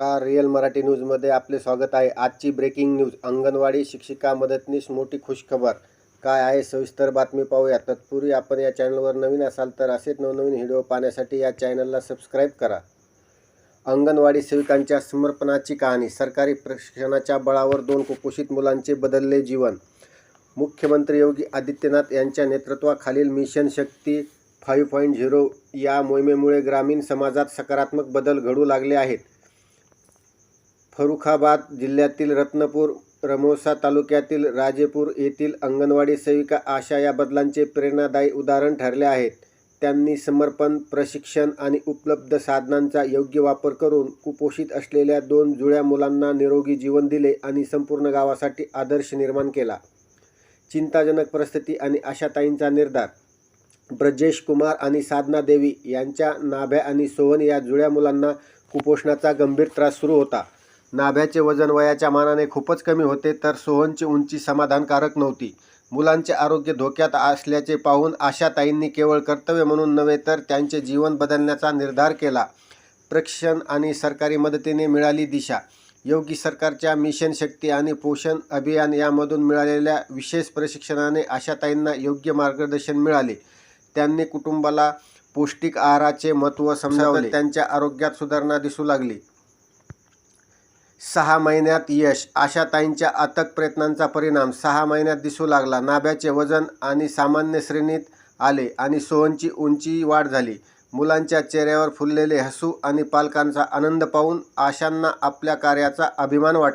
नमस्कार रिअल मराठी न्यूजमध्ये आपले स्वागत आहे? आजची ब्रेकिंग न्यूज अंगणवाडी शिक्षिका मदतनीस मोठी खुशखबर. काय आहे? सविस्तर बातमी पाहूया. तत्पूर्वी आपण या चॅनलवर नवीन असाल तर असेच नवनवीन व्हिडिओ पाहण्यासाठी या चॅनलला सबस्क्राईब करा. अंगणवाडी सेविकांच्या समर्पणाची कहाणी. सरकारी प्रशिक्षणाच्या बळावर दोन कुपोषित मुलांचे बदलले जीवन. मुख्यमंत्री योगी आदित्यनाथ यांच्या नेतृत्वाखालील mission Shakti five point zero या मोहिमेमुळे ग्रामीण समाजात सकारात्मक बदल घडू लागले आहेत. फरुखाबाद जिल्ह्यातील रत्नपूर रमोसा तालुक्यातील राजेपूर येथील अंगणवाडी सेविका आशा या बदलांचे प्रेरणादायी उदाहरण ठरले आहेत. त्यांनी समर्पण प्रशिक्षण आणि उपलब्ध साधनांचा योग्य वापर करून कुपोषित असलेल्या दोन जुळ्या मुलांना निरोगी जीवन दिले आणि संपूर्ण गावासाठी आदर्श निर्माण केला. चिंताजनक परिस्थिती आणि आशाताईंचा निर्धार. ब्रजेश कुमार आणि साधना देवी यांच्या नाभ्या आणि सोहन या जुळ्या मुलांना कुपोषणाचा गंभीर त्रास सुरू होता. नाभ्याचे वजन वयाच्या मानाने खूपच कमी होते तर सोहनची उंची समाधानकारक नव्हती. मुलांचे आरोग्य धोक्यात असल्याचे पाहून आशाताईंनी केवळ कर्तव्य म्हणून नव्हे तर त्यांचे जीवन बदलण्याचा निर्धार केला. प्रशिक्षण आणि सरकारी मदतीने मिळाली दिशा. योगी सरकारच्या मिशन शक्ती आणि पोषण अभियान यामधून मिळालेल्या विशेष प्रशिक्षणाने आशाताईंना योग्य मार्गदर्शन मिळाले. त्यांनी कुटुंबाला पौष्टिक आहाराचे महत्त्व समजावले. त्यांच्या आरोग्यात सुधारणा दिसू लागली. सहा महिन्यात यश. आशाताईंच्या अथक प्रयत्नांचा परिणाम. सहा महिन्यात दिसू लागला. नाभ्याचे वजन आणि सामान्य श्रेणीत आले आणि सोहनची उंची वाढ झाली. मुलांच्या चेहऱ्यावर फुललेले हसू आणि पालकांचा आनंद पाहून आशांना आपल्या कार्याचा अभिमान वाटला.